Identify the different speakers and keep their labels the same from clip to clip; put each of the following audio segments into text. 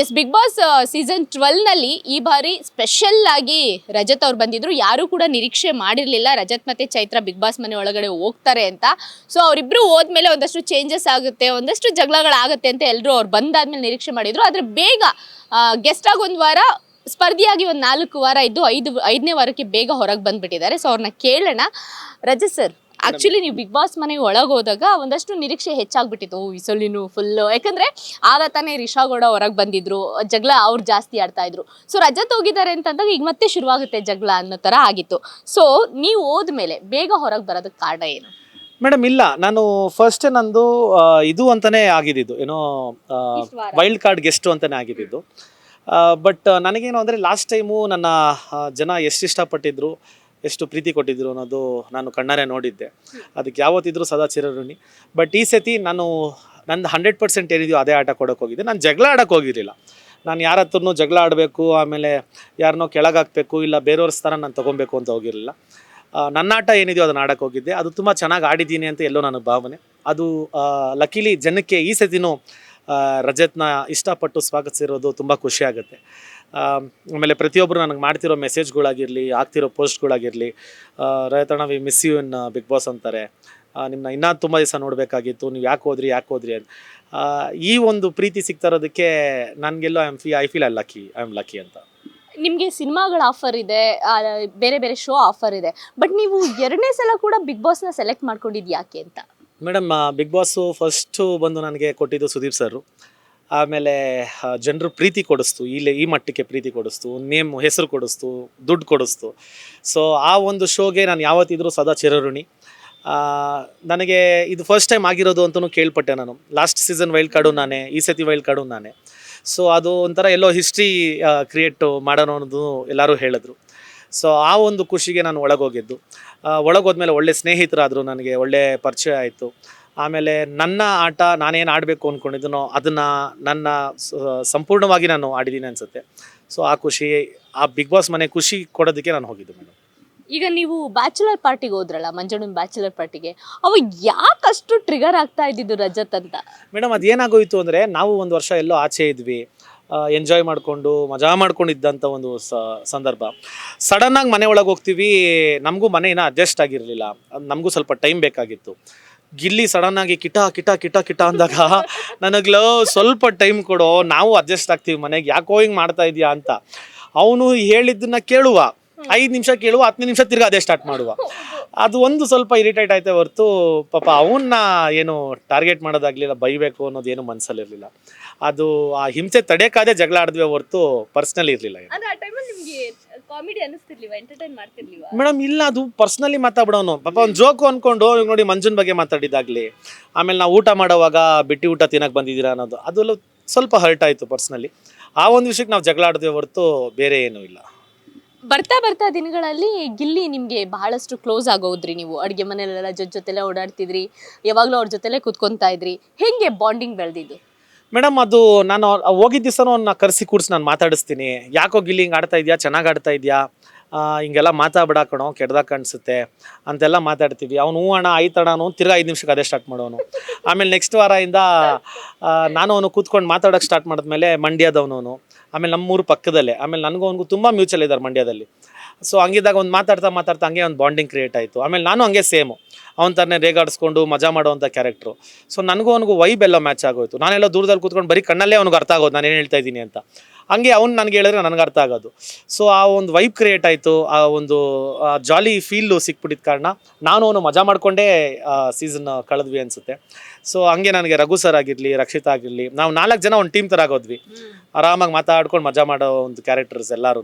Speaker 1: S big boss season ಟ್ವೆಲ್ನಲ್ಲಿ ಈ ಬಾರಿ ಸ್ಪೆಷಲ್ ಆಗಿ ರಜತ್ ಅವ್ರು ಬಂದಿದ್ರು. ಯಾರು ಕೂಡ ನಿರೀಕ್ಷೆ ಮಾಡಿರಲಿಲ್ಲ ರಜತ್ ಮತ್ತೆ ಚೈತ್ರ ಬಿಗ್ ಬಾಸ್ ಮನೆ ಒಳಗಡೆ ಹೋಗ್ತಾರೆ ಅಂತ. ಸೊ ಅವರಿಬ್ರು ಹೋದ್ಮೇಲೆ ಒಂದಷ್ಟು ಚೇಂಜಸ್ ಆಗುತ್ತೆ, ಒಂದಷ್ಟು ಜಗಳಗಳಾಗುತ್ತೆ ಅಂತ ಎಲ್ಲರೂ ಅವ್ರು ಬಂದಾದ್ಮೇಲೆ ನಿರೀಕ್ಷೆ ಮಾಡಿದ್ರು. ಆದ್ರೆ ಬೇಗ ಗೆಸ್ಟ್ ಆಗಿ ಒಂದು ವಾರ, ಸ್ಪರ್ಧಿಯಾಗಿ ಒಂದು ನಾಲ್ಕು ವಾರ ಇದ್ದು ಐದು, ಐದನೇ ವಾರಕ್ಕೆ ಬೇಗ ಹೊರಗೆ ಬಂದ್ಬಿಟ್ಟಿದ್ದಾರೆ. ಸೊ ಅವ್ರನ್ನ ಕೇಳೋಣ. ರಜತ್ ಸರ್ ಆಕ್ಚುಲಿ ನೀವು ಬಿಗ್ ಬಾಸ್ ಮನೆ ಒಳಗೆ ಹೋದಾಗ ಒಂದಷ್ಟು ನಿರೀಕ್ಷೆ ಹೆಚ್ಚಾಗ್ಬಿಟ್ಟಿತ್ತು. ಓ ಈ ಸಲಿನು ಫುಲ್ ಯಾಕಂದ್ರೆ ಆಗ ತಾನೇ ರಿಷಾ ಗೌಡ ಹೊರಗೆ ಬಂದಿದ್ರು ಜಗಳ ಅವ್ರು ಜಾಸ್ತಿ ಆಡ್ತಾ ಇದ್ರು. ಸೊ ರಜತ್ ಹೋಗಿದ್ದಾರೆ ಅಂತಂದಾಗ ಈಗ ಮತ್ತೆ ಶುರುವಾಗುತ್ತೆ ಜಗಳ ಅನ್ನೋ ತರ ಆಗಿತ್ತು. ಸೊ ನೀವು ಹೋದ್ಮೇಲೆ ಬೇಗ ಹೊರಗೆ ಬರೋದಕ್ಕೆ ಕಾರಣ ಏನು?
Speaker 2: ಮೇಡಮ್ ಇಲ್ಲ. ನಾನು ಫಸ್ಟ್ ನಂದು ಆ, ಇದು ಅಂತಾನೆ ಆಗಿದ್ದು ಏನೋ ವೈಲ್ಡ್ ಕಾರ್ಡ್ ಗೆಸ್ಟ್ ಅಂತಾನೆ ಆಗಿದ್ದು ಬಟ್ ನನಗೇನು ಅಂದರೆ ಲಾಸ್ಟ್ ಟೈಮು ನನ್ನ ಆ, ಜನ ಎಷ್ಟು ಇಷ್ಟಪಟ್ಟಿದ್ರು ಎಷ್ಟು ಪ್ರೀತಿ ಕೊಟ್ಟಿದ್ರು ಅನ್ನೋದು ನಾನು ಕಣ್ಣಾರೆ ನೋಡಿದ್ದೆ. ಅದಕ್ಕೆ ಯಾವತ್ತಿದ್ರು ಸದಾ ಚಿರಋಣಿ. ಬಟ್ ಈ ಸತಿ ನಾನು ನಂದು ಹಂಡ್ರೆಡ್ ಪರ್ಸೆಂಟ್ ಏನಿದೆಯೋ ಅದೇ ಆಟ ಕೊಡೋಕೆ ಹೋಗಿದ್ದೆ. ನಾನು ಜಗಳ ಆಡೋಕೆ ಹೋಗಿರಲಿಲ್ಲ. ನಾನು ಯಾರ ಹತ್ರನು ಜಗಳ ಆಡಬೇಕು ಆಮೇಲೆ ಯಾರನ್ನೋ ಕೆಳಗಾಕಬೇಕು ಇಲ್ಲ ಬೇರೆಯವ್ರ ಸ್ಥಾನ ನಾನು ತೊಗೊಬೇಕು ಅಂತ ಹೋಗಿರಲಿಲ್ಲ. ನನ್ನ ಆಟ ಏನಿದೆಯೋ ಅದನ್ನು ಆಡೋಕೆ ಹೋಗಿದ್ದೆ. ಅದು ತುಂಬ ಚೆನ್ನಾಗಿ ಆಡಿದ್ದೀನಿ ಅಂತ ಎಲ್ಲೋ ನನ್ನ ಭಾವನೆ. ಅದು ಲಕ್ಕಿಲಿ ಜನಕ್ಕೆ ಈ ಸತಿನೂ ರಜತ್ನ ಇಷ್ಟಪಟ್ಟು ಸ್ವಾಗತಿಸಿರೋದು ತುಂಬ ಖುಷಿ ಆಗುತ್ತೆ. ಆ, ಆಮೇಲೆ ಪ್ರತಿಯೊಬ್ಬರು ನನಗೆ ಮಾಡ್ತಿರೋ ಮೆಸೇಜ್ಗಳಾಗಿರಲಿ ಆಗ್ತಿರೋ ಪೋಸ್ಟ್ಗಳಾಗಿರಲಿ ರೈತಣ್ಣ we miss you in Bigg Boss ಅಂತಾರೆ. ನಿಮ್ಮನ್ನ ಇನ್ನೂ ತುಂಬ ದಿವಸ ನೋಡಬೇಕಾಗಿತ್ತು ನೀವು ಯಾಕೆ ಹೋದ್ರಿ ಯಾಕೆ ಹೋದ್ರಿ ಅಂತ. ಈ ಒಂದು ಪ್ರೀತಿ ಸಿಗ್ತಾ ಇರೋದಕ್ಕೆ ನನಗೆಲ್ಲೋ I am phi I feel I lucky I am lucky ಅಂತ.
Speaker 1: ನಿಮಗೆ ಸಿನಿಮಾಗಳ ಆಫರ್ ಇದೆ ಬೇರೆ ಬೇರೆ ಶೋ ಆಫರ್ ಇದೆ ಬಟ್ ನೀವು ಎರಡನೇ ಸಲ ಕೂಡ ಬಿಗ್ ಬಾಸ್ನ ಸೆಲೆಕ್ಟ್ ಮಾಡ್ಕೊಂಡಿದ್ದು ಯಾಕೆ ಅಂತ?
Speaker 2: ಮೇಡಮ್ ಬಿಗ್ ಬಾಸು ಫಸ್ಟು ಬಂದು ನನಗೆ ಕೊಟ್ಟಿದ್ದು ಸುದೀಪ್ ಸರು ಆಮೇಲೆ ಜನರು ಪ್ರೀತಿ ಕೊಡಿಸ್ತು, ಇಲ್ಲಿ ಈ ಮಟ್ಟಕ್ಕೆ ಪ್ರೀತಿ ಕೊಡಿಸ್ತು, ನೇಮ್, ಹೆಸರು ಕೊಡಿಸ್ತು, ದುಡ್ಡು ಕೊಡಿಸ್ತು. ಸೊ ಆ ಒಂದು ಶೋಗೆ ನಾನು ಯಾವತ್ತಿದ್ರೂ ಸದಾ ಚಿರಋಣಿ. ನನಗೆ ಇದು ಫಸ್ಟ್ ಟೈಮ್ ಆಗಿರೋದು ಅಂತಲೂ ಕೇಳ್ಪಟ್ಟೆ ನಾನು. ಲಾಸ್ಟ್ ಸೀಸನ್ ವೈಲ್ಡ್ ಕಾರ್ಡು ನಾನೇ, ಈ ಸತಿ ವೈಲ್ಡ್ ಕಾರ್ಡು ನಾನೇ. ಸೊ ಅದು ಒಂಥರ ಎಲ್ಲೋ ಹಿಸ್ಟ್ರಿ ಕ್ರಿಯೇಟ್ ಮಾಡೋಣ ಅನ್ನೋದು ಎಲ್ಲರೂ ಹೇಳಿದ್ರು. ಸೊ ಆ ಒಂದು ಖುಷಿಗೆ ನಾನು ಒಳಗೋಗಿದ್ದು. ಒಳಗೋದ್ಮೇಲೆ ಒಳ್ಳೆ ಸ್ನೇಹಿತರಾದರು ನನಗೆ, ಒಳ್ಳೆ ಪರಿಚಯ ಆಯಿತು. ಆಮೇಲೆ ನನ್ನ ಆಟ ನಾನೇನು ಆಡಬೇಕು ಅಂದ್ಕೊಂಡಿದ್ದೀನೋ ಅದನ್ನು ನನ್ನ ಸಂಪೂರ್ಣವಾಗಿ ನಾನು ಆಡಿದ್ದೀನಿ ಅನಿಸುತ್ತೆ. ಸೊ ಆ ಖುಷಿ ಆ ಬಿಗ್ ಬಾಸ್ ಮನೆ ಖುಷಿ ಕೊಡೋದಕ್ಕೆ ನಾನು ಹೋಗಿದ್ದು ಮೇಡಮ್
Speaker 1: ಈಗ ನೀವು ಬ್ಯಾಚುಲರ್ ಪಾರ್ಟಿಗೆ ಹೋದ್ರಲ್ಲ ಮಂಜಣ್ಣನ ಬ್ಯಾಚುಲರ್ ಪಾರ್ಟಿಗೆ ಅವಾಗ ಯಾಕಷ್ಟು ಟ್ರಿಗರ್ ಆಗ್ತಾ ಇದ್ದಿದ್ದು ರಜತ್ ಅಂತ?
Speaker 2: ಮೇಡಮ್ ಅದೇನಾಗೋಯಿತು ಅಂದರೆ ನಾವು ಒಂದು ವರ್ಷ ಎಲ್ಲೋ ಆಚೆ ಇದ್ವಿ. ಎಂಜಾಯ್ ಮಾಡಿಕೊಂಡು ಮಜಾ ಮಾಡ್ಕೊಂಡಿದ್ದಂಥ ಒಂದು ಸ ಸಂದರ್ಭ. ಸಡನ್ನಾಗಿ ಮನೆ ಒಳಗೆ ಹೋಗ್ತೀವಿ ನಮಗೂ ಮನೆ ಇನ್ನೂ ಅಡ್ಜಸ್ಟ್ ಆಗಿರಲಿಲ್ಲ. ನಮಗೂ ಸ್ವಲ್ಪ ಟೈಮ್ ಬೇಕಾಗಿತ್ತು. ಗಿಲ್ಲಿ ಸಡನ್ ಆಗಿ ಕಿಟ ಕಿಟ ಕಿಟ ಕಿಟ ಅಂದಾಗ, ನನಗ್ಲೋ ಸ್ವಲ್ಪ ಟೈಮ್ ಕೊಡೋ, ನಾವು ಅಡ್ಜಸ್ಟ್ ಆಗ್ತೀವಿ ಮನೆಗೆ. ಯಾಕೋ ಹಿಂಗೆ ಮಾಡ್ತಾ ಇದೀಯಾ ಅಂತ. ಅವನು ಹೇಳಿದ್ದನ್ನ ಕೇಳುವ. ಐದು ನಿಮಿಷ ಕೇಳುವ, ಹತ್ತು ನಿಮಿಷ ತಿರ್ಗಿ ಅದೇ ಸ್ಟಾರ್ಟ್ ಮಾಡುವ. ಅದು ಒಂದು ಸ್ವಲ್ಪ ಇರಿಟೇಟ್ ಆಯ್ತೆ ಹೊರತು, ಪಾಪ ಅವನ್ನ ಏನು ಟಾರ್ಗೆಟ್ ಮಾಡೋದಾಗ್ಲಿಲ್ಲ, ಬೈಬೇಕು ಅನ್ನೋದು ಏನು ಮನಸ್ಸಲ್ಲಿರಲಿಲ್ಲ ಅದು ಆ ಹಿಂಸೆ ತಡೆಯೋಕ್ಕಾದೆ ಜಗಳ ಆಡಿದ್ವಿ ಹೊರತು ಪರ್ಸ್ನಲ್ ಇರಲಿಲ್ಲ
Speaker 1: ಕಾಮಿಡಿ ಅನಿಸ್ತಿರ್ಲಿವ ಎಂಟರ್ಟೈನ್ ಮಾಡ್ತಿರ್ಲಿವ
Speaker 2: ಮೇಡಮ್ ಇಲ್ಲ ಅದು ಪರ್ಸ್ನಲಿ ಮಾತಾಡ್ಬಿಡೋನು. ಪಾಪ ಒಂದು ಜೋಕು ಅನ್ಕೊಂಡು ಇವಾಗ ನೋಡಿ ಮಂಜುನ್ ಬಗ್ಗೆ ಮಾತಾಡಿದಾಗ್ಲಿ ಆಮೇಲೆ ನಾವು ಊಟ ಮಾಡೋವಾಗ ಬಿಟ್ಟಿ ಊಟ ತಿನ್ನಕ್ಕೆ ಬಂದಿದ್ದೀರಾ ಅನ್ನೋದು ಅದೆಲ್ಲ ಸ್ವಲ್ಪ ಹರ್ಟ್ ಆಯ್ತು ಪರ್ಸ್ನಲಿ ಆ ಒಂದು ವಿಷಯಕ್ಕೆ ನಾವು ಜಗಳ ಆಡಿದ್ವಿ ಹೊರತು ಬೇರೆ ಏನೂ ಇಲ್ಲ.
Speaker 1: ಬರ್ತಾ ಬರ್ತಾ ದಿನಗಳಲ್ಲಿ ಗಿಲ್ಲಿ ನಿಮಗೆ ಬಹಳಷ್ಟು ಕ್ಲೋಸ್ ಆಗೋದ್ರಿ ನೀವು. ಅಡುಗೆ ಮನೆಯಲ್ಲೆಲ್ಲ ಜೊತೆ ಜೊತೆಲೆ ಓಡಾಡ್ತಿದ್ರಿ ಯಾವಾಗಲೂ ಅವ್ರ ಜೊತೆಲೆ ಕೂತ್ಕೊಂತಾ ಇದ್ರಿ. ಹೆಂಗೆ ಬಾಂಡಿಂಗ್ ಬೆಳೆದಿದ್ದು?
Speaker 2: ಮೇಡಮ್, ಅದು ನಾನು ಹೋಗಿದ್ದ ದಿವಸನೂ ಅವ್ನ ಕರೆಸಿ ಕೂಡ್ಸಿ ನಾನು ಮಾತಾಡಿಸ್ತೀನಿ. ಯಾಕೋ ಗಿಲ್ಲಿ ಹಿಂಗೆ ಆಡ್ತಾ ಇದೆಯಾ? ಚೆನ್ನಾಗಿ ಆಡ್ತಾ ಇದೆಯಾ? ಹಿಂಗೆಲ್ಲ ಮಾತಾಡ ಕಣೋ, ಕೆಡ್ದಾಗ ಕಾಣಿಸುತ್ತೆ ಅಂತೆಲ್ಲ ಮಾತಾಡ್ತೀವಿ. ಅವ್ನು ಹೂ ಅಣ್ಣ ಆಯ್ತಣ್ಣ ಅವನು ತಿರ್ಗಾ ಐದು ನಿಮಿಷಕ್ಕೆ ಅದೇ ಸ್ಟಾರ್ಟ್ ಮಾಡೋನು. ಆಮೇಲೆ ನೆಕ್ಸ್ಟ್ ವಾರದಿಂದ ನಾನು ಅವನು ಕೂತ್ಕೊಂಡು ಮಾತಾಡೋಕೆ ಸ್ಟಾರ್ಟ್ ಮಾಡಿದ್ಮೇಲೆ ಮಂಡ್ಯದವನು ಆಮೇಲೆ ನಮ್ಮೂರು ಪಕ್ಕದಲ್ಲೇ. ಆಮೇಲೆ ನನಗೂ ಅವನಿಗೂ ತುಂಬ ಮ್ಯೂಚುವಲ್ ಇದ್ದಾರೆ ಮಂಡ್ಯದಲ್ಲಿ. ಸೊ ಹಂಗಿದ್ದಾಗ ಒಂದು ಮಾತಾಡ್ತಾ ಮಾತಾಡ್ತಾ ಹಂಗೆ ಒಂದು ಬಾಂಡಿಂಗ್ ಕ್ರಿಯೇಟ್ ಆಯಿತು. ಆಮೇಲೆ ನಾನು ಹಂಗೆ ಸೇಮು ಅವ್ನ ಥರನೇ ರೇಗಾಡಿಸ್ಕೊಂಡು ಮಜಾ ಮಾಡುವಂಥ ಕ್ಯಾರೆಕ್ಟ್ರು ಸೊ ನನಗೂ ಅವನಿಗೆ ವೈಬ್ ಎಲ್ಲ ಮ್ಯಾಚ್ ಆಗೋಯ್ತು. ನಾನೆಲ್ಲ ದೂರದಲ್ಲಿ ಕೂತ್ಕೊಂಡು ಬರೀ ಕಣ್ಣಲ್ಲೇ ಅವ್ನಿಗೆ ಅರ್ಥ ಆಗೋದು. ನಾನು ಏನು ಹೇಳ್ತಾ ಇದ್ದೀನಿ ಅಂತ. ಹಂಗೆ ಅವ್ನು ನನಗೆ ಹೇಳಿದ್ರೆ ನನಗೆ ಅರ್ಥ ಆಗೋದು. ಸೊ ಆ ಒಂದು ವೈಬ್ ಕ್ರಿಯೇಟ್ ಆಯಿತು. ಆ ಒಂದು ಜಾಲಿ ಫೀಲು ಸಿಕ್ಬಿಟ್ಟಿದ್ದ ಕಾರಣ ನಾನು ಅವನು ಮಜಾ ಮಾಡಿಕೊಂಡೇ ಸೀಸನ್ ಕಳೆದ್ವಿ ಅನಿಸುತ್ತೆ. ಸೊ ಹಂಗೆ ನನಗೆ ರಘು ಸರ್ ಆಗಿರಲಿ ರಕ್ಷಿತ ಆಗಿರಲಿ ನಾವು ನಾಲ್ಕು ಜನ ಒಂದು ಟೀಮ್ ಥರ ಆಗೋದ್ವಿ. ಆರಾಮಾಗಿ ಮಾತಾಡ್ಕೊಂಡು ಮಜಾ ಮಾಡೋ ಒಂದು ಕ್ಯಾರೆಕ್ಟರ್ಸ್ ಎಲ್ಲರೂ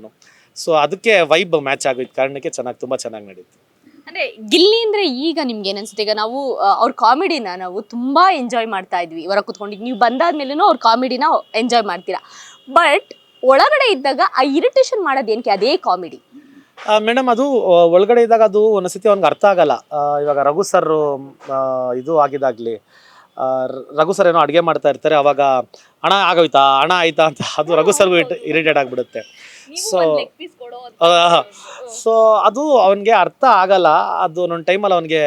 Speaker 2: ಸೊ ಅದಕ್ಕೆ ವೈಬ್ ಮ್ಯಾಚ್ ಆಗಿದ್ದ ಕಾರಣಕ್ಕೆ ಚೆನ್ನಾಗಿ ತುಂಬ ಚೆನ್ನಾಗಿ ನಡೀತು.
Speaker 1: ಅಂದ್ರೆ ಗಿಲ್ಲಿ ಅಂದ್ರೆ ಈಗ ನಿಮ್ಗೆ ಏನನ್ಸುತ್ತೆ ಈಗ ನಾವು ಅವ್ರ ಕಾಮಿಡಿನ ನಾವು ತುಂಬಾ ಎಂಜಾಯ್ ಮಾಡ್ತಾ ಇದ್ವಿ. ಹೊರ ಕುತ್ಕೊಂಡು ನೀವು ಬಂದಾದ್ಮೇಲೂ ಅವ್ರ ಕಾಮಿಡಿನ ಎಂಜಾಯ್ ಮಾಡ್ತೀರಾ. ಬಟ್ ಒಳಗಡೆ ಇದ್ದಾಗ ಆ ಇರಿಟೇಷನ್ ಮಾಡೋದೇನಕ್ಕೆ ಅದೇ ಕಾಮಿಡಿ
Speaker 2: ಮೇಡಮ್ ಅದು ಒಳಗಡೆ ಇದ್ದಾಗ ಅದು ಒಂದೊಂದ್ಸತಿ ಅವ್ನಿಗೆ ಅರ್ಥ ಆಗಲ್ಲ. ಇವಾಗ ರಘು ಸರ್ ಇದು ಆಗಿದಾಗ್ಲಿ ರಘು ಸರ್ ಏನೋ ಅಡುಗೆ ಮಾಡ್ತಾ ಇರ್ತಾರೆ ಅವಾಗ ಹಣ ಆಗೋಯ್ತಾ ಹಣ ಆಯ್ತಾ ಅಂತ ಅದು ರಘು ಸರ್ಗೂ ಇರಿಟೇಟ್ ಆಗಿಬಿಡುತ್ತೆ. ಸೊ ಸೊ ಅದು ಅವನಿಗೆ ಅರ್ಥ ಆಗಲ್ಲ ಅದು ಒಂದೊಂದು ಟೈಮಲ್ಲಿ ಅವನಿಗೆ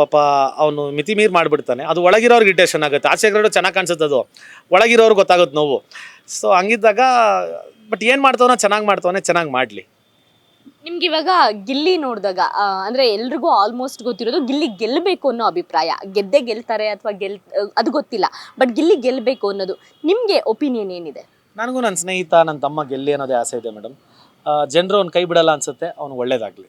Speaker 2: ಪಾಪ ಅವನು ಮಿತಿ ಮೀರಿ ಮಾಡಿಬಿಡ್ತಾನೆ. ಅದು ಒಳಗಿರೋರ್ಗೆ ಇರಿಟೇಷನ್ ಆಗುತ್ತೆ. ಆಚೆ ಕಡೆ ಚೆನ್ನಾಗಿ ಕಾಣಿಸುತ್ತೆ ಅದು. ಒಳಗಿರೋರ್ಗೆ ಗೊತ್ತಾಗುತ್ತೆ ನೋವು. ಸೊ ಹಂಗಿದ್ದಾಗ ಬಟ್ ಏನು ಮಾಡ್ತಾವನೋ ಚೆನ್ನಾಗಿ ಮಾಡ್ತವನೇ ಚೆನ್ನಾಗಿ ಮಾಡಲಿ.
Speaker 1: ನಿಮ್ಗೆ ಇವಾಗ ಗಿಲ್ಲಿ ನೋಡಿದಾಗ ಅಂದ್ರೆ ಎಲ್ರಿಗೂ ಆಲ್ಮೋಸ್ಟ್ ಗೊತ್ತಿರೋದು ಗಿಲ್ಲಿ ಗೆಲ್ಲಬೇಕು ಅನ್ನೋ ಅಭಿಪ್ರಾಯ. ಗೆದ್ದೆ ಗೆಲ್ತಾರೆ ಅಥವಾ ಗೆಲ್ ಅದು ಗೊತ್ತಿಲ್ಲ ಬಟ್ ಗಿಲ್ಲಿ ಗೆಲ್ಲಬೇಕು ಅನ್ನೋದು. ನಿಮಗೆ ಒಪಿನಿಯನ್ ಏನಿದೆ?
Speaker 2: ನನಗೂ ನನ್ನ ಸ್ನೇಹಿತ ನನ್ನ ತಮ್ಮ ಗೆಲ್ಲಿ ಅನ್ನೋದೇ ಆಸೆ ಇದೆ ಮೇಡಮ್ ಜನರು ಅವ್ನು ಕೈ ಬಿಡಲ್ಲ ಅನ್ಸುತ್ತೆ ಅವ್ನು ಒಳ್ಳೇದಾಗಲಿ.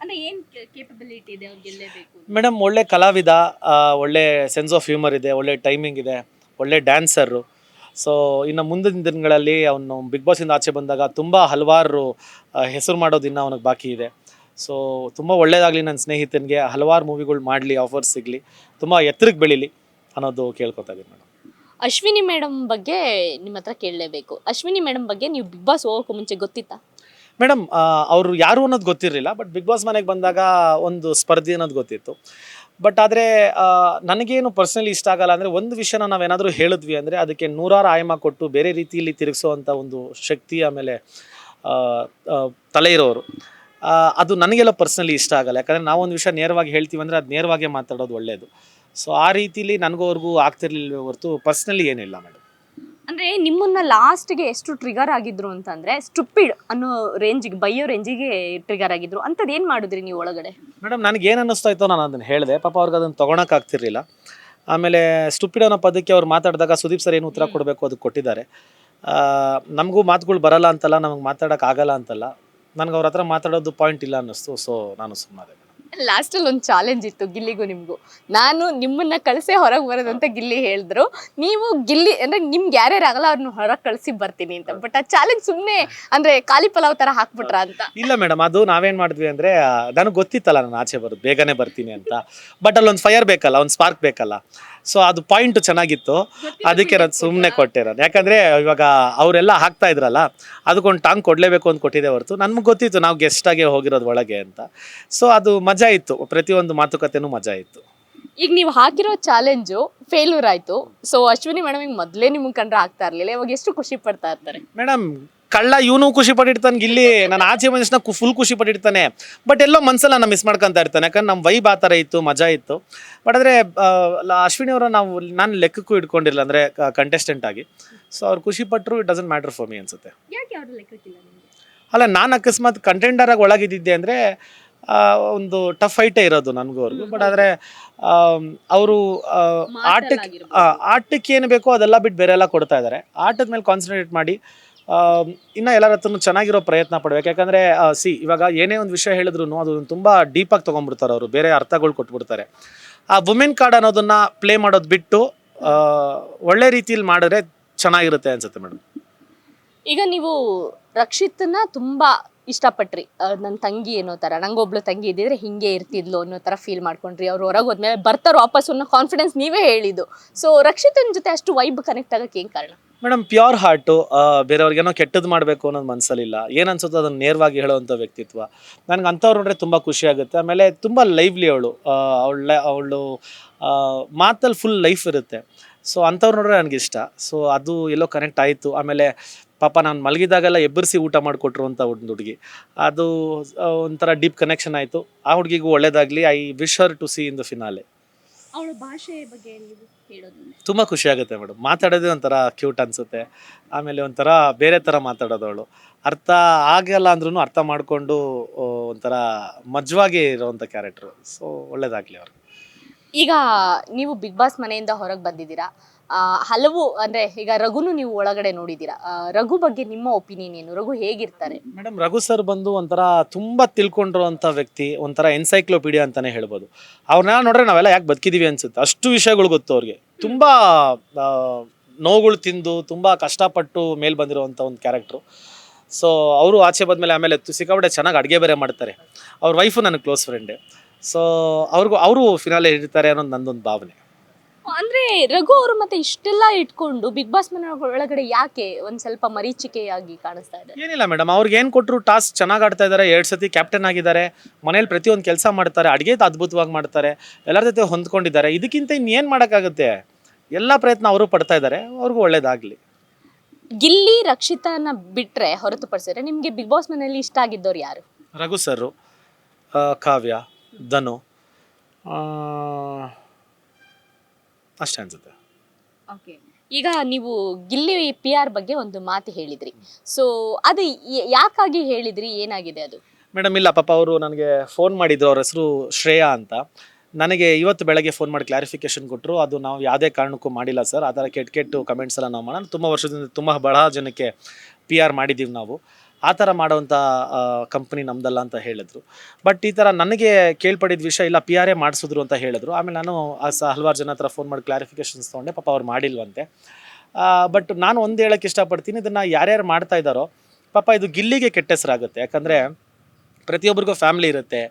Speaker 1: ಅಂದ್ರೆ ಏನು ಕೇಪಬಿಲಿಟಿ ಇದೆ ಅವ್ರು ಗೆಲ್ಲೇಬೇಕು
Speaker 2: ಮೇಡಮ್ ಒಳ್ಳೆ ಕಲಾವಿದ ಆ, ಒಳ್ಳೆ ಸೆನ್ಸ್ ಆಫ್ ಹ್ಯೂಮರ್ ಇದೆ ಒಳ್ಳೆ ಟೈಮಿಂಗ್ ಇದೆ ಒಳ್ಳೆ ಡ್ಯಾನ್ಸರು ಸೊ ಇನ್ನು ಮುಂದಿನ ದಿನಗಳಲ್ಲಿ ಅವನು ಬಿಗ್ ಬಾಸಿಂದ ಆಚೆ ಬಂದಾಗ ತುಂಬ ಹಲವಾರು ಹೆಸರು ಮಾಡೋದು ಇನ್ನೂ ಅವನಿಗೆ ಬಾಕಿ ಇದೆ. ಸೊ ತುಂಬ ಒಳ್ಳೇದಾಗಲಿ ನನ್ನ ಸ್ನೇಹಿತನಿಗೆ ಹಲವಾರು ಮೂವಿಗಳು ಮಾಡಲಿ ಆಫರ್ಸ್ ಸಿಗಲಿ. ತುಂಬ ಎತ್ತರಕ್ಕೆ ಬೆಳೀಲಿ ಅನ್ನೋದು ಕೇಳ್ಕೊತಾ ಇದ್ದೀನಿ ಮೇಡಮ್
Speaker 1: ಅಶ್ವಿನಿ ಮೇಡಮ್ ಬಗ್ಗೆ ನಿಮ್ಮ ಹತ್ರ ಕೇಳಲೇಬೇಕು. ಅಶ್ವಿನಿ ಮೇಡಮ್ ಬಗ್ಗೆ ನೀವು ಬಿಗ್ ಬಾಸ್ ಹೋಗೋಕ್ಕೂ ಮುಂಚೆ ಗೊತ್ತಿತ್ತಾ?
Speaker 2: ಮೇಡಮ್ ಅವರು ಯಾರು ಅನ್ನೋದು ಗೊತ್ತಿರಲಿಲ್ಲ ಬಟ್ ಬಿಗ್ ಬಾಸ್ ಮನೆಗೆ ಬಂದಾಗ ಒಂದು ಸ್ಪರ್ಧೆ ಅನ್ನೋದು ಗೊತ್ತಿತ್ತು. ಬಟ್ ಆದರೆ ನನಗೇನು ಪರ್ಸ್ನಲಿ ಇಷ್ಟ ಆಗಲ್ಲ ಅಂದರೆ ಒಂದು ವಿಷಯನ ನಾವೇನಾದರೂ ಹೇಳಿದ್ವಿ ಅಂದರೆ ಅದಕ್ಕೆ ನೂರಾರು ಆಯಾಮ ಕೊಟ್ಟು ಬೇರೆ ರೀತಿಯಲ್ಲಿ ತಿರುಗಿಸುವಂಥ ಒಂದು ಶಕ್ತಿ ಆಮೇಲೆ ತಲೆ ಇರೋರು. ಅದು ನನಗೆಲ್ಲ ಪರ್ಸ್ನಲಿ ಇಷ್ಟ ಆಗಲ್ಲ. ಯಾಕಂದರೆ ನಾವೊಂದು ವಿಷಯ ನೇರವಾಗಿ ಹೇಳ್ತೀವಿ ಅಂದರೆ ಅದು ನೇರವಾಗಿ ಮಾತಾಡೋದು ಒಳ್ಳೆಯದು ಸೊ ಆ ರೀತಿಲಿ ಅವ್ರಿಗೂ ಆಗ್ತಿರ್ಲಿಲ್ಲ ಹೊರತು ಪರ್ಸ್ನಲಿ ಏನಿಲ್ಲ ಮೇಡಮ್
Speaker 1: ಅಂದ್ರೆ ನಿಮ್ಮನ್ನ ಲಾಸ್ಟ್ಗೆ ಎಷ್ಟು ಟ್ರಿಗರ್ ಆಗಿದ್ರು ಅಂತಂದ್ರೆ ಸ್ಟುಪಿಡ್ ಅನ್ನೋ ರೇಂಜಿಗೆ ಬೈಯೋ ರೇಂಜಿಗೆ ಟ್ರಿಗರ್ ಆಗಿದ್ರು. ಅಂಥದ್ದು ಏನು ಮಾಡಿದ್ರಿ ನೀವು ಒಳಗಡೆ?
Speaker 2: ಮೇಡಮ್ ನನಗೆ ಏನು ಅನ್ನಿಸ್ತಾ ಇತ್ತು ನಾನು ಅದನ್ನು ಹೇಳಿದೆ. ಪಾಪ ಅವ್ರಿಗೆ ಅದನ್ನು ತೊಗೊಳಕ್ಕೆ ಆಗ್ತಿರ್ಲಿಲ್ಲ. ಆಮೇಲೆ ಸ್ಟುಪಿಡ್ ಅನ್ನೋ ಪದಕ್ಕೆ ಅವ್ರು ಮಾತಾಡಿದಾಗ ಸುದೀಪ್ ಸರ್ ಏನು ಉತ್ತರ ಕೊಡಬೇಕು ಅದಕ್ಕೆ ಕೊಟ್ಟಿದ್ದಾರೆ. ನಮಗೂ ಮಾತುಗಳು ಬರಲ್ಲ ಅಂತಲ್ಲ ನಮಗೆ ಮಾತಾಡೋಕ್ಕಾಗಲ್ಲ ಆಗಲ್ಲ ಅಂತಲ್ಲ ನನಗೆ ಅವ್ರ ಹತ್ರ ಮಾತಾಡೋದು ಪಾಯಿಂಟ್ ಇಲ್ಲ ಅನ್ನಿಸ್ತು. ಸೊ ನಾನು ಸುಮ್ಮನೆ
Speaker 1: ಲಾಸ್ಟಲ್ಲಿ ಒಂದು ಚಾಲೆಂಜ್ ಇತ್ತು ಗಿಲ್ಲಿಗೂ ನಿಮಗೂ. ನಾನು ನಿಮ್ಮನ್ನ ಕಳಿಸಿ ಹೊರಗೆ ಬರೋದಂತ ಗಿಲ್ಲಿ ಹೇಳಿದ್ರು. ನೀವು ಗಿಲ್ಲಿ ಅಂದ್ರೆ ನಿಮ್ಗೆ ಯಾರ್ಯಾರು ಆಗಲ್ಲ ಅವ್ರನ್ನ ಹೊರಗೆ ಕಳಿಸಿ ಬರ್ತೀನಿ ಅಂತ. ಬಟ್ ಆ ಚಾಲೆಂಜ್ ಸುಮ್ಮನೆ ಅಂದ್ರೆ ಖಾಲಿ ಪಲಾವ್ ತರ ಹಾಕ್ಬಿಟ್ರ ಅಂತ.
Speaker 2: ಇಲ್ಲ ಮೇಡಮ್ ಅದು ನಾವೇನ್ ಮಾಡಿದ್ವಿ ಅಂದ್ರೆ ನನಗೆ ಗೊತ್ತಿತ್ತಲ್ಲ ನಾನು ಆಚೆ ಬರೋದು ಬೇಗನೆ ಬರ್ತೀನಿ ಅಂತ. ಬಟ್ ಅಲ್ಲೊಂದು ಫೈರ್ ಬೇಕಲ್ಲ ಒಂದು ಸ್ಪಾರ್ಕ್ ಬೇಕಲ್ಲ. ಸೊ ಅದು ಪಾಯಿಂಟ್ ಚೆನ್ನಾಗಿತ್ತು. ಅದಕ್ಕೆ ನಾನು ಸುಮ್ಮನೆ ಕೊಟ್ಟಿರೋದು ಯಾಕಂದ್ರೆ ಇವಾಗ ಅವರೆಲ್ಲ ಹಾಕ್ತಾ ಇದ್ರಲ್ಲ ಅದಕ್ಕೊಂದು ಟಾಂಗ್ ಕೊಡಲೇಬೇಕು ಅಂತ ಕೊಟ್ಟಿದ್ದೆ ಹೊರತು. ನಮ್ಗೆ ಗೊತ್ತಿತ್ತು ನಾವು ಗೆಸ್ಟಾಗೆ ಹೋಗಿರೋದು ಒಳಗೆ ಅಂತ. ಸೊ ಅದು ಮಜಾ ಇತ್ತು. ಪ್ರತಿಯೊಂದು ಮಾತುಕತೆನೂ ಮಜಾ ಇತ್ತು.
Speaker 1: ಈಗ ನೀವು ಹಾಕಿರೋ ಚಾಲೆಂಜು ಫೇಲ್ಯೂರ್ ಆಯ್ತು. ಸೊ ಅಶ್ವಿನಿ ಮೇಡಮ್ ಈಗ ಮೊದಲೇ ನಿಮ್ಗೆ ಕಂಡ್ರೆ ಆಗ್ತಾ ಇರ್ಲಿಲ್ಲ. ಇವಾಗ ಎಷ್ಟು ಖುಷಿ ಪಡ್ತಾ ಇರ್ತಾರೆ?
Speaker 2: ಮೇಡಮ್ ಕಳ್ಳ ಇವನು ಖುಷಿ ಪಟ್ಟಿರ್ತಾನೆ ಇಲ್ಲಿ ನಾನು ಆಚೆ ಮನುಷ್ಯನ ಫುಲ್ ಖುಷಿ ಪಟ್ಟಿರ್ತಾನೆ. ಬಟ್ ಎಲ್ಲೋ ಮನ್ಸಲ್ಲಿ ನಾನು ಮಿಸ್ ಮಾಡ್ಕೊತಾ ಇರ್ತಾನೆ. ಯಾಕಂದ್ರೆ ನಮ್ಮ ವೈಬ್ ಆ ಥರ ಇತ್ತು ಮಜಾ ಇತ್ತು. ಬಟ್ ಆದರೆ ಅಶ್ವಿನಿ ಅವರ ನಾವು ನಾನು ಲೆಕ್ಕಕ್ಕೂ ಇಟ್ಕೊಂಡಿಲ್ಲ ಅಂದರೆ ಕಂಟೆಸ್ಟೆಂಟ್ ಆಗಿ. ಸೊ ಅವ್ರು ಖುಷಿ ಪಟ್ಟರು it doesn't matter for me ಅನ್ಸುತ್ತೆ.
Speaker 1: ಯಾಕೆ ಅವ್ರ ಲೆಕ್ಕಕ್ಕಿಲ್ಲ ನಿಮಗೆ?
Speaker 2: ಅಲ್ಲ ನಾನು ಅಕಸ್ಮಾತ್ ಕಂಟೆಂಡರಾಗಿ ಒಳಗಿದ್ದಿದ್ದೆ ಅಂದರೆ ಒಂದು ಟಫ್ ಫೈಟೇ ಇರೋದು ನನಗೂ ಅವ್ರಿಗೆ ಬಟ್ ಆದರೆ ಅವರು ಆಟಕ್ಕೆ ಆ, ಆಟಕ್ಕೆ ಏನು ಬೇಕೋ ಅದೆಲ್ಲ ಬಿಟ್ಟು ಬೇರೆ ಎಲ್ಲ ಕೊಡ್ತಾ ಇದ್ದಾರೆ ಆಟದ ಮೇಲೆ ಕಾನ್ಸಂಟ್ರೇಟ್ ಮಾಡಿ ಇನ್ನು ಎಲ್ಲರ ಹತ್ರನೂ ಚೆನ್ನಾಗಿರೋ ಪ್ರಯತ್ನ ಪಡಬೇಕು. ಯಾಕಂದರೆ ಸಿ ಇವಾಗ ಏನೇ ಒಂದು ವಿಷಯ ಹೇಳಿದ್ರು ಅದು ತುಂಬ ಡೀಪಾಗಿ ತೊಗೊಂಡ್ಬಿಡ್ತಾರೆ ಅವರು. ಬೇರೆ ಅರ್ಥಗಳು ಕೊಟ್ಬಿಡ್ತಾರೆ. ಆ ವುಮೆನ್ ಕಾರ್ಡ್ ಅನ್ನೋದನ್ನು ಪ್ಲೇ ಮಾಡೋದು ಬಿಟ್ಟು ಆ, ಒಳ್ಳೆ ರೀತಿಯಲ್ಲಿ ಮಾಡಿದ್ರೆ ಚೆನ್ನಾಗಿರುತ್ತೆ ಅನ್ಸುತ್ತೆ ಮೇಡಮ್
Speaker 1: ಈಗ ನೀವು ರಕ್ಷಿತ್ನ ತುಂಬಾ ಇಷ್ಟಪಟ್ರಿ. ನನ್ನ ತಂಗಿ ಏನೋ ಥರ ನಂಗೊಬ್ಳು ತಂಗಿ ಇದ್ದಿದ್ರೆ ಹಿಂಗೆ ಇರ್ತಿದ್ಲು ಅನ್ನೋ ಥರ ಫೀಲ್ ಮಾಡ್ಕೊಂಡ್ರಿ. ಅವ್ರು ಹೊರಗೆ ಹೋದ್ಮೇಲೆ ಬರ್ತಾರೆ ವಾಪಸ್ ಅನ್ನೋ ಕಾನ್ಫಿಡೆನ್ಸ್ ನೀವೇ ಹೇಳಿದ್ದು. ಸೊ ರಕ್ಷಿತನ ಜೊತೆ ಅಷ್ಟು ವೈಬ್ ಕನೆಕ್ಟ್ ಆಗಕ್ಕೆ ಏನು ಕಾರಣ?
Speaker 2: ಮೇಡಮ್ ಪ್ಯೂರ್ ಹಾರ್ಟು ಬೇರೆಯವ್ರಿಗೇನೋ ಕೆಟ್ಟದ್ದು ಮಾಡಬೇಕು ಅನ್ನೋದು ಮನಸ್ಸಲ್ಲಿಲ್ಲ ಏನು ಅನ್ಸುತ್ತೋ ಅದನ್ನು ನೇರವಾಗಿ ಹೇಳೋವಂಥ ವ್ಯಕ್ತಿತ್ವ. ನನಗೆ ಅಂಥವ್ರು ನೋಡ್ರೆ ತುಂಬ ಖುಷಿ ಆಗುತ್ತೆ. ಆಮೇಲೆ ತುಂಬ ಲೈವ್ಲಿ ಅವಳು. ಅವಳ ಅವಳು ಮಾತಲ್ಲಿ ಫುಲ್ ಲೈಫ್ ಇರುತ್ತೆ. ಸೊ ಅಂಥವ್ರು ನೋಡ್ರೆ ನನಗಿಷ್ಟ. ಸೊ ಅದು ಎಲ್ಲೋ ಕನೆಕ್ಟ್ ಆಯಿತು. ಆಮೇಲೆ ಪಾಪ ನಾನು ಮಲಗಿದಾಗೆಲ್ಲ ಎಬ್ಬರಿಸಿ ಊಟ ಮಾಡಿಕೊಟ್ರು ಅಂತ ಒಂದು ಹುಡುಗಿ. ಅದು ಒಂಥರ ಡೀಪ್ ಕನೆಕ್ಷನ್ ಆಯಿತು. ಆ ಹುಡುಗಿಗೂ ಒಳ್ಳೇದಾಗಲಿ. I wish her to see in the finale
Speaker 1: ಅವಳ ಭಾಷೆ ಬಗ್ಗೆ
Speaker 2: ತುಂಬ ಖುಷಿ ಆಗುತ್ತೆ ಮೇಡಮ್. ಮಾತಾಡೋದೇ ಒಂಥರ ಕ್ಯೂಟ್ ಅನಿಸುತ್ತೆ. ಆಮೇಲೆ ಒಂಥರ ಬೇರೆ ಥರ ಮಾತಾಡೋದು ಅವಳು. ಅರ್ಥ ಆಗಲ್ಲ ಅಂದ್ರೂ ಅರ್ಥ ಮಾಡಿಕೊಂಡು ಒಂಥರ ಮಜ್ವಾಗಿ ಇರೋವಂಥ ಕ್ಯಾರೆಕ್ಟ್ರು ಸೊ ಒಳ್ಳೇದಾಗಲಿ ಅವ್ರಿಗೆ.
Speaker 1: ಈಗ ನೀವು ಬಿಗ್ ಬಾಸ್ ಮನೆಯಿಂದ ಹೊರಗೆ ಬಂದಿದ್ದೀರಾ. ಹಲವು, ಅಂದ್ರೆ ಈಗ ರಘುನು ನೀವು ಒಳಗಡೆ ನೋಡಿದ್ದೀರಾ. ರಘು ಬಗ್ಗೆ ನಿಮ್ಮ ಒಪಿನಿಯನ್ ಏನು? ರಘು ಹೇಗಿರ್ತಾರೆ?
Speaker 2: ಮೇಡಮ್, ರಘು ಸರ್ ಬಂದು ಒಂಥರ ತುಂಬ ತಿಳ್ಕೊಂಡಿರುವಂತ ವ್ಯಕ್ತಿ, ಒಂಥರ ಎನ್ಸೈಕ್ಲೋಪೀಡಿಯಾ ಅಂತಾನೆ ಹೇಳ್ಬೋದು. ಅವ್ರನ್ನ ನೋಡ್ರೆ ನಾವೆಲ್ಲ ಯಾಕೆ ಬದುಕಿದೀವಿ ಅನ್ಸುತ್ತೆ. ಅಷ್ಟು ವಿಷಯಗಳು ಗೊತ್ತು ಅವ್ರಿಗೆ. ತುಂಬ ನೋವುಗಳು ತಿಂದು, ತುಂಬ ಕಷ್ಟಪಟ್ಟು ಮೇಲೆ ಬಂದಿರುವಂತ ಒಂದು ಕ್ಯಾರೆಕ್ಟ್ರು ಸೊ ಅವರು ಆಚೆ ಬಂದಮೇಲೆ ಆಮೇಲೆ ತು- ಸಿಕ್ಕಾಪಟ್ಟೆ ಚೆನ್ನಾಗಿ ಅಡುಗೆ ಬೇರೆ ಮಾಡ್ತಾರೆ. ಅವ್ರ ವೈಫು ನನ್ನ ಕ್ಲೋಸ್ ಫ್ರೆಂಡೆ ಸೊ ಅವ್ರಿಗೂ, ಅವರು ಫಿನಾಲೆ ಇರ್ತಾರೆ ಅನ್ನೋದು ನಂದೊಂದು ಭಾವನೆ.
Speaker 1: ಅಂದ್ರೆ ರಘು ಅವರು ಮತ್ತೆ ಇಷ್ಟೆಲ್ಲ ಇಟ್ಕೊಂಡು ಬಿಗ್ ಬಾಸ್ ಮನೆ ಒಳಗಡೆ ಯಾಕೆ ಒಂದ್ ಸ್ವಲ್ಪ ಮರೀಚಿಕೆಯಾಗಿ ಕಾಣಿಸ್ತಾ ಇದೆ?
Speaker 2: ಏನಿಲ್ಲ ಮೇಡಮ್ ಅವ್ರಿಗೆ ಏನು ಕೊಟ್ಟರು ಟಾಸ್ಕ್ ಚೆನ್ನಾಗಿ ಆಡ್ತಾ ಇದ್ದಾರೆ ಎರಡು ಸತಿ ಕ್ಯಾಪ್ಟನ್ ಆಗಿದ್ದಾರೆ ಮನೇಲಿ ಪ್ರತಿಯೊಂದು ಕೆಲಸ ಮಾಡ್ತಾರೆ ಅಡುಗೆ ಅದ್ಭುತವಾಗಿ ಮಾಡ್ತಾರೆ ಎಲ್ಲರ ಜೊತೆ ಹೊಂದ್ಕೊಂಡಿದ್ದಾರೆ. ಇದಕ್ಕಿಂತ ಇನ್ನೇನು ಮಾಡೋಕ್ಕಾಗುತ್ತೆ? ಎಲ್ಲ ಪ್ರಯತ್ನ ಅವರು ಪಡ್ತಾ ಇದ್ದಾರೆ ಅವ್ರಿಗೂ ಒಳ್ಳೇದಾಗಲಿ.
Speaker 1: ಗಿಲ್ಲಿ ರಕ್ಷಿತನ ಬಿಟ್ರೆ ಹೊರತುಪಡಿಸಿದ್ರೆ ನಿಮ್ಗೆ ಬಿಗ್ ಬಾಸ್ ಮನೆಯಲ್ಲಿ ಇಷ್ಟ ಆಗಿದ್ದವ್ರು ಯಾರು?
Speaker 2: ರಘು ಸರ್ ಕಾವ್ಯ ಧನು ಅಷ್ಟೇ ಅನ್ಸುತ್ತೆ.
Speaker 1: ಈಗ ನೀವು ಗಿಲ್ಲಿ ಪಿ ಆರ್ ಬಗ್ಗೆ ಒಂದು ಮಾತು ಹೇಳಿದ್ರಿ. ಸೊ ಅದು ಯ- ಯಾಕಾಗಿ ಹೇಳಿದ್ರಿ? ಏನಾಗಿದೆ ಅದು?
Speaker 2: ಮೇಡಮ್ ಇಲ್ಲ ಪಾಪ ಅವರು ನನಗೆ ಫೋನ್ ಮಾಡಿದ್ರು ಅವ್ರ ಹೆಸರು ಶ್ರೇಯಾ ಅಂತ. ನನಗೆ ಇವತ್ತು ಬೆಳಗ್ಗೆ ಫೋನ್ ಮಾಡಿ ಕ್ಲಾರಿಫಿಕೇಶನ್ ಕೊಟ್ಟರು ಅದು ನಾವು ಯಾವುದೇ ಕಾರಣಕ್ಕೂ ಮಾಡಿಲ್ಲ ಸರ್ ಆ ಥರ ಕೆಟ್ಟ ಕೆಟ್ಟು ಕಮೆಂಟ್ಸ್ ಎಲ್ಲ ನಾವು ಮಾಡೋಣ. ತುಂಬ ವರ್ಷದಿಂದ ತುಂಬ ಬಹಳ ಜನಕ್ಕೆ ಪಿ ಆರ್ ಮಾಡಿದ್ದೀವಿ ನಾವು. ಆ ಥರ ಮಾಡೋವಂಥ ಕಂಪ್ನಿ ನಮ್ದಲ್ಲ ಅಂತ ಹೇಳಿದ್ರು. ಬಟ್ ಈ ಥರ ನನಗೆ ಕೇಳ್ಪಡಿದ ವಿಷಯ ಇಲ್ಲ ಪಿ ಆರ್ ಎ ಮಾಡಿಸಿದ್ರು ಅಂತ ಹೇಳಿದ್ರು. ಆಮೇಲೆ ನಾನು ಆ ಸ ಹಲವಾರು ಜನ ಹತ್ರ ಫೋನ್ ಮಾಡಿ ಕ್ಲಾರಿಫಿಕೇಶನ್ಸ್ ತೊಗೊಂಡೆ, ಪಾಪ ಅವ್ರು ಮಾಡಿಲ್ವಂತೆ. ಬಟ್ ನಾನು ಒಂದು ಹೇಳಕ್ಕೆ ಇಷ್ಟಪಡ್ತೀನಿ, ಇದನ್ನು ಯಾರ್ಯಾರು ಮಾಡ್ತಾ ಇದ್ದಾರೋ, ಪಾಪ ಇದು ಗಿಲ್ಲಿಗೆ ಕೆಟ್ಟ ಹೆಸರಾಗುತ್ತೆ. ಯಾಕಂದರೆ ಪ್ರತಿಯೊಬ್ಬರಿಗೂ ಫ್ಯಾಮಿಲಿ ಇರುತ್ತೆ.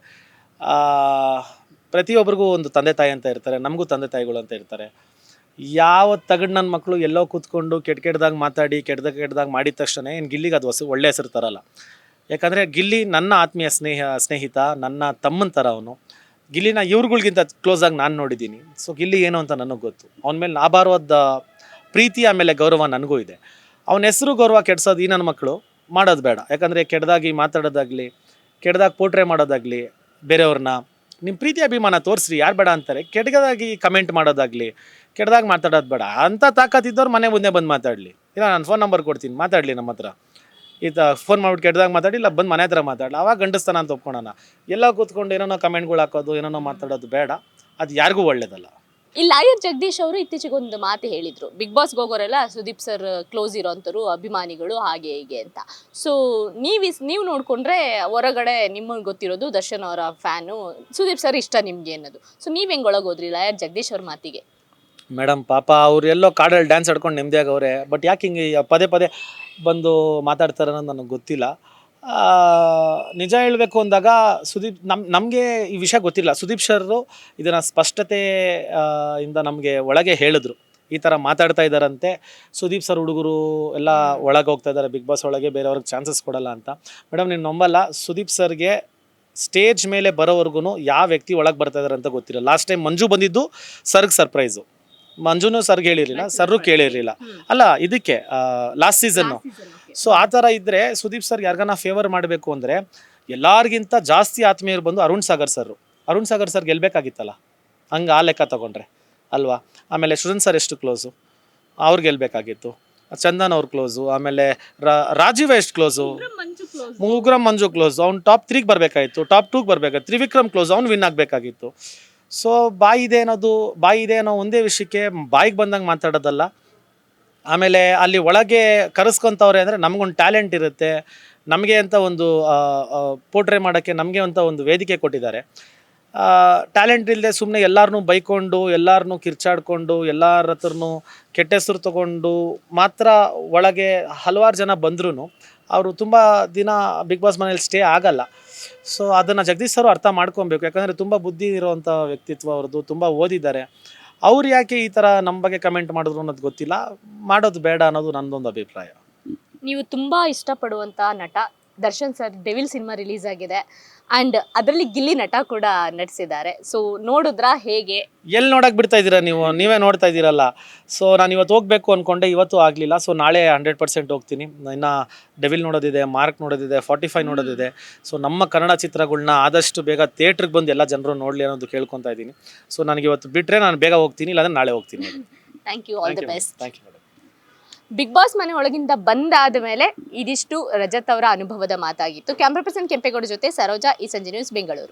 Speaker 2: ಪ್ರತಿಯೊಬ್ಬರಿಗೂ ಒಂದು ತಂದೆ ತಾಯಿ ಅಂತ ಇರ್ತಾರೆ, ನಮಗೂ ತಂದೆ ತಾಯಿಗಳು ಅಂತ ಇರ್ತಾರೆ. ಯಾವ ತಗಡ್ ನನ್ನ ಮಕ್ಕಳು ಎಲ್ಲೋ ಕೂತ್ಕೊಂಡು ಕೆಟ್ಟ ಕೆಟ್ಟದಾಗ ಮಾತಾಡಿ, ಕೆಟ್ಟದಾಗ ಕೆಟ್ಟದಾಗ ಮಾಡಿದ ತಕ್ಷಣ ಏನು ಗಿಲ್ಲಿಗೆ ಅದು ಹೊಸ ಒಳ್ಳೆ ಹೆಸರು ತರಲ್ಲ. ಯಾಕಂದರೆ ಗಿಲ್ಲಿ ನನ್ನ ಆತ್ಮೀಯ ಸ್ನೇಹ, ಸ್ನೇಹಿತ, ನನ್ನ ತಮ್ಮನ ಥರ ಅವನು. ಗಿಲ್ಲಿನ ಇವ್ರುಗಳಿಗಿಂತ ಕ್ಲೋಸಾಗಿ ನಾನು ನೋಡಿದ್ದೀನಿ ಸೊ ಗಿಲ್ಲಿ ಏನು ಅಂತ ನನಗೆ ಗೊತ್ತು. ಅವನ ಮೇಲೆ ನಾಬಾರವಾದ ಪ್ರೀತಿ ಆಮೇಲೆ ಗೌರವ ನನಗೂ ಇದೆ. ಅವನ ಹೆಸರು ಗೌರವ ಕೆಡ್ಸೋದು ಈ ನನ್ನ ಮಕ್ಕಳು ಮಾಡೋದು ಬೇಡ. ಯಾಕಂದರೆ ಕೆಡ್ದಾಗಿ ಮಾತಾಡೋದಾಗಲಿ ಕೆಡ್ದಾಗ ಪೋಟ್ರೆ ಮಾಡೋದಾಗಲಿ, ಬೇರೆಯವ್ರನ್ನ ನಿಮ್ಮ ಪ್ರೀತಿ ಅಭಿಮಾನ ತೋರಿಸ್ರಿ, ಯಾರು ಬೇಡ ಅಂತಾರೆ. ಕೆಡ್ಗದಾಗಿ ಕಮೆಂಟ್ ಮಾಡೋದಾಗಲಿ ಕೆಟ್ಟದಾಗಿ ಮಾತಾಡೋದು ಬೇಡ. ಅಂಥ ತಾಕತ್ತಿದ್ದವ್ರು ಮನೆ ಮುಂದೆ ಬಂದು ಮಾತಾಡಲಿ. ಇಲ್ಲ, ನಾನು ಫೋನ್ ನಂಬರ್ ಕೊಡ್ತೀನಿ, ಮಾತಾಡಲಿ ನಮ್ಮ ಹತ್ರ. ಈತ ಫೋನ್ ಮಾಡ್ಬಿಟ್ಟು ಕೆಟ್ಟದಾಗ ಮಾತಾಡಿ ಇಲ್ಲ ಬಂದು ಮನೆ ಹತ್ರ ಮಾತಾಡಲಿ. ಅವಾಗ ಗಂಡಸ್ತಾನ ಅಂತ ಎಲ್ಲ ಕೂತ್ಕೊಂಡು ಏನೇನೋ ಕಮೆಂಟ್ಗಳು ಹಾಕೋದು, ಏನೇನೋ ಮಾತಾಡೋದು ಬೇಡ. ಅದು ಯಾರಿಗೂ ಒಳ್ಳೇದಲ್ಲ.
Speaker 1: ಇಲ್ಲಿ ಲಾಯರ್ ಜಗದೀಶ್ ಅವರು ಇತ್ತೀಚೆಗೆ ಒಂದು ಮಾತು ಹೇಳಿದ್ರು. ಬಿಗ್ ಬಾಸ್ಗೆ ಹೋಗೋರೆಲ್ಲ ಸುದೀಪ್ ಸರ್ ಕ್ಲೋಸ್ ಇರೋಂಥವ್ರು ಅಭಿಮಾನಿಗಳು ಹಾಗೆ ಹೀಗೆ ಅಂತ. ಸೊ ನೀವು ನೀವು ನೋಡಿಕೊಂಡ್ರೆ ಹೊರಗಡೆ ನಿಮಗೆ ಗೊತ್ತಿರೋದು ದರ್ಶನ್ ಅವರ ಫ್ಯಾನು ಸುದೀಪ್ ಸರ್ ಇಷ್ಟ ನಿಮಗೆ ಅನ್ನೋದು. ಸೊ ನೀವು ಹೆಂಗೆ ಒಳಗೋದ್ರಿ ಲಾಯರ್ ಜಗದೀಶ್ ಅವ್ರ ಮಾತಿಗೆ.
Speaker 2: ಮೇಡಮ್, ಪಾಪ ಅವ್ರು ಎಲ್ಲೋ ಕಾಡಲ್ಲಿ ಡ್ಯಾನ್ಸ್ ಆಡ್ಕೊಂಡು ನೆಮ್ಮದಿಯಾಗವ್ರೆ ಬಟ್ ಯಾಕೆ ಹಿಂಗೆ ಪದೇ ಪದೇ ಬಂದು ಮಾತಾಡ್ತಾರೆ ಅನ್ನೋದು ನನಗೆ ಗೊತ್ತಿಲ್ಲ. ನಿಜ ಹೇಳಬೇಕು ಅಂದಾಗ ಸುದೀಪ್, ನಮ್, ನಮಗೆ ಈ ವಿಷಯ ಗೊತ್ತಿಲ್ಲ. ಸುದೀಪ್ ಸರ್ರು ಇದನ್ನು ಸ್ಪಷ್ಟತೆ ಇಂದ ನಮಗೆ ಒಳಗೆ ಹೇಳಿದ್ರು. ಈ ಥರ ಮಾತಾಡ್ತಾ ಇದ್ದಾರಂತೆ ಸುದೀಪ್ ಸರ್ ಹುಡುಗರು ಎಲ್ಲ ಒಳಗೆ ಹೋಗ್ತಾ ಇದ್ದಾರೆ ಬಿಗ್ ಬಾಸ್ ಒಳಗೆ ಬೇರೆಯವ್ರಿಗೆ ಚಾನ್ಸಸ್ ಕೊಡಲ್ಲ ಅಂತ. ಮೇಡಮ್ ನೀವು ನಂಬಲ್ಲ. ಸುದೀಪ್ ಸರ್ಗೆ ಸ್ಟೇಜ್ ಮೇಲೆ ಬರೋವರೆಗೂ ಯಾವ ವ್ಯಕ್ತಿ ಒಳಗೆ ಬರ್ತಾ ಇದ್ದಾರೆ ಅಂತ ಗೊತ್ತಿಲ್ಲ. ಲಾಸ್ಟ್ ಟೈಮ್ ಮಂಜು ಬಂದಿದ್ದು ಸರ್ಗೆ ಸರ್ಪ್ರೈಸು ಮಂಜುನು ಸರ್ಗೆ ಹೇಳಿರಲಿಲ್ಲ ಸರ್ರು ಕೇಳಿರ್ಲಿಲ್ಲ. ಅಲ್ಲ ಇದಕ್ಕೆ ಲಾಸ್ಟ್ ಸೀಸನ್ನು ಸೊ ಆ ಥರ ಇದ್ದರೆ ಸುದೀಪ್ ಸರ್ ಯಾರಿಗಾನ ಫೇವರ್ ಮಾಡಬೇಕು ಅಂದರೆ ಎಲ್ಲರಿಗಿಂತ ಜಾಸ್ತಿ ಆತ್ಮೀಯರು ಬಂದು ಅರುಣ್ ಸಾಗರ್ ಸರ್ ಅರುಣ್ ಸಾಗರ್ ಸರ್ ಗೆಲ್ಬೇಕಾಗಿತ್ತಲ್ಲ? ಹಂಗೆ ಆ ಲೆಕ್ಕ ತಗೊಂಡ್ರೆ ಅಲ್ವಾ? ಆಮೇಲೆ ಸುಧನ್ ಸರ್ ಎಷ್ಟು ಕ್ಲೋಸು ಅವ್ರು ಗೆಲ್ಬೇಕಾಗಿತ್ತು. ಚಂದನ್ ಅವ್ರ ಕ್ಲೋಸು ಆಮೇಲೆ ರಾಜೀವ್ ಎಷ್ಟು ಕ್ಲೋಸು ಮುಗ್ರಮ್ ಮಂಜು ಕ್ಲೋಸ್ ಅವ್ನು ಟಾಪ್ ತ್ರೀಗೆ ಬರಬೇಕಾಗಿತ್ತು ಟಾಪ್ ಟೂಗೆ ಬರಬೇಕಾಗಿತ್ತು ತ್ರಿವಿಕ್ರಮ್ ಕ್ಲೋಸ್ ಅವ್ನು ವಿನ್ ಆಗಬೇಕಾಗಿತ್ತು. ಸೊ ಬಾಯಿ ಇದೆ ಅನ್ನೋದು, ಬಾಯಿ ಇದೆ ಅನ್ನೋ ಒಂದೇ ವಿಷಯಕ್ಕೆ ಬಾಯಿಗೆ ಬಂದಂಗೆ ಮಾತಾಡೋದಲ್ಲ. ಆಮೇಲೆ ಅಲ್ಲಿ ಒಳಗೆ ಕರೆಸ್ಕೊಂತವ್ರೆ ಅಂದರೆ ನಮಗೊಂದು ಟ್ಯಾಲೆಂಟ್ ಇರುತ್ತೆ. ನಮಗೆ ಅಂತ ಒಂದು ಪೋಟ್ರೆ ಮಾಡೋಕ್ಕೆ ನಮಗೆ ಅಂತ ಒಂದು ವೇದಿಕೆ ಕೊಟ್ಟಿದ್ದಾರೆ. ಟ್ಯಾಲೆಂಟ್ ಇಲ್ಲದೆ ಸುಮ್ಮನೆ ಎಲ್ಲರನ್ನೂ ಬೈಕೊಂಡು ಎಲ್ಲರನ್ನೂ ಕಿರ್ಚಾಡ್ಕೊಂಡು, ಎಲ್ಲರ ಹತ್ರನೂ ಕೆಟ್ಟ ಹೆಸರು ತಗೊಂಡು ಮಾತ್ರ ಒಳಗೆ ಹಲವಾರು ಜನ ಬಂದ್ರೂ ಅವರು ತುಂಬ ದಿನ ಬಿಗ್ ಬಾಸ್ ಮನೇಲಿ ಸ್ಟೇ ಆಗಲ್ಲ. ಸೊ ಅದನ್ನು ಜಗದೀಶ್ ಸರ್ ಅರ್ಥ ಮಾಡ್ಕೊಬೇಕು. ಯಾಕಂದರೆ ತುಂಬ ಬುದ್ಧಿ ಇರುವಂಥ ವ್ಯಕ್ತಿತ್ವ ಅವ್ರದ್ದು, ತುಂಬ ಓದಿದ್ದಾರೆ. ಅವ್ರು ಯಾಕೆ ಈ ಥರ ನಮ್ಮ ಬಗ್ಗೆ ಕಮೆಂಟ್ ಮಾಡಿದ್ರು ಅನ್ನೋದು ಗೊತ್ತಿಲ್ಲ. ಮಾಡೋದು ಬೇಡ ಅನ್ನೋದು ನನ್ನದೊಂದು ಅಭಿಪ್ರಾಯ.
Speaker 1: ನೀವು ತುಂಬಾ ಇಷ್ಟಪಡುವಂಥ ನಟ Darshan sir devil cinema release ಆಗಿದೆ. ಅಂಡ್ ಅದರಲ್ಲಿ ಗಿಲ್ಲಿ ನಟ ಕೂಡ ನಟಿಸಿದ್ದಾರೆ. ಸೊ ನೋಡಿದ್ರಾ ಹೇಗೆ?
Speaker 2: ಎಲ್ಲಿ ನೋಡಕ್ ಬಿಡ್ತಾ ಇದ್ದೀರಾ ನೀವು? ನೀವೇ ನೋಡ್ತಾ ಇದ್ದೀರಲ್ಲ. ಸೊ ನಾನು ಇವತ್ತು ಹೋಗಬೇಕು ಅಂದ್ಕೊಂಡೆ ಇವತ್ತು ಆಗಲಿಲ್ಲ. ಸೊ ನಾಳೆ ಹಂಡ್ರೆಡ್ ಪರ್ಸೆಂಟ್ ಹೋಗ್ತೀನಿ. ಇನ್ನು ಡೆವಿಲ್ ನೋಡೋದಿದೆ ಮಾರ್ಕ್ ನೋಡೋದಿದೆ ಫಾರ್ಟಿ ಫೈವ್ ನೋಡೋದಿದೆ. ಸೊ ನಮ್ಮ ಕನ್ನಡ ಚಿತ್ರಗಳನ್ನ ಆದಷ್ಟು ಬೇಗ ಥಿಯೇಟ್ರಿಗೆ ಬಂದು ಎಲ್ಲ ಜನರು ನೋಡಲಿ ಅನ್ನೋದು ಕೇಳ್ಕೊತಾ ಇದ್ದೀನಿ. ಸೊ ನನಗೆ ಇವತ್ತು ಬಿಟ್ಟರೆ ನಾನು ಬೇಗ ಹೋಗ್ತೀನಿ ಇಲ್ಲಾಂದ್ರೆ ನಾಳೆ ಹೋಗ್ತೀನಿ.
Speaker 1: Thank you all the best
Speaker 2: thank you
Speaker 1: Bigg Boss ಮನೆ ಒಳಗಿಂದ ಬಂದಾದ ಮೇಲೆ ಇದಿಷ್ಟು ರಜತ್ ಅವರ ಅನುಭವದ ಮಾತಾಗಿತ್ತು. ಕ್ಯಾಮ್ರಾ ಪರ್ಸನ್ ಕೆಂಪೇಗೌಡ ಜೊತೆ ಸರೋಜಾ, ಈ ಸಂಜೆ ನ್ಯೂಸ್ ಬೆಂಗಳೂರು.